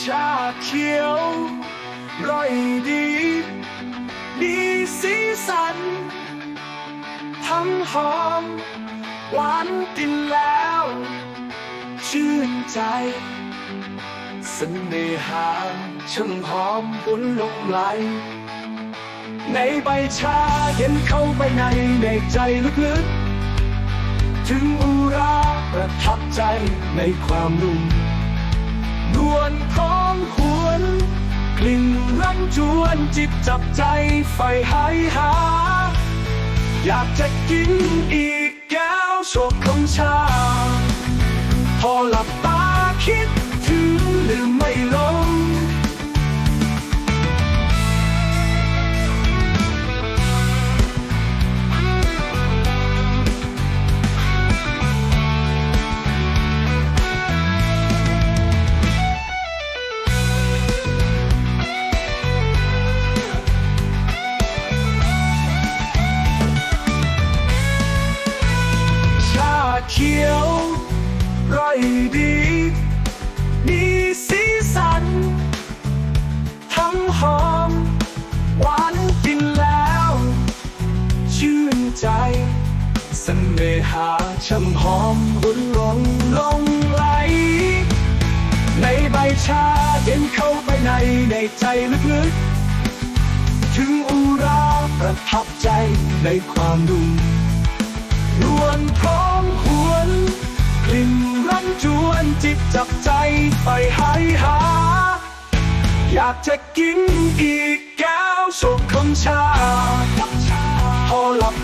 ชาเขียวร่อยดี มีสีสัน ทั้งหอม หวานกินแล้ว ชื่นใจเสน่หาช่างหอมบุญลงไหล ในใบชาเห็นเข้าไปในในใจลึกๆ ถึงอุราประทับใจในความนุ่มนวลของหวนกลิ่นรันจวนจิตจับใจไฟหายหา อยากจะกินอีกแก้วโชคของชา ดี มีสีสัน ทั้งหอม หวานกินแล้ว ชื่นใจเสน่หาช่ำหอมบุญหลงลงไหล ในใบชาเย็นเข้าไปในในใจลึกๆ ถึงอุราประทับใจในความนุ่มนวลพร้อมหั จิตจับใจไปหายหา อยากจะกินอีกแก้วสุขของชา พอหลับตา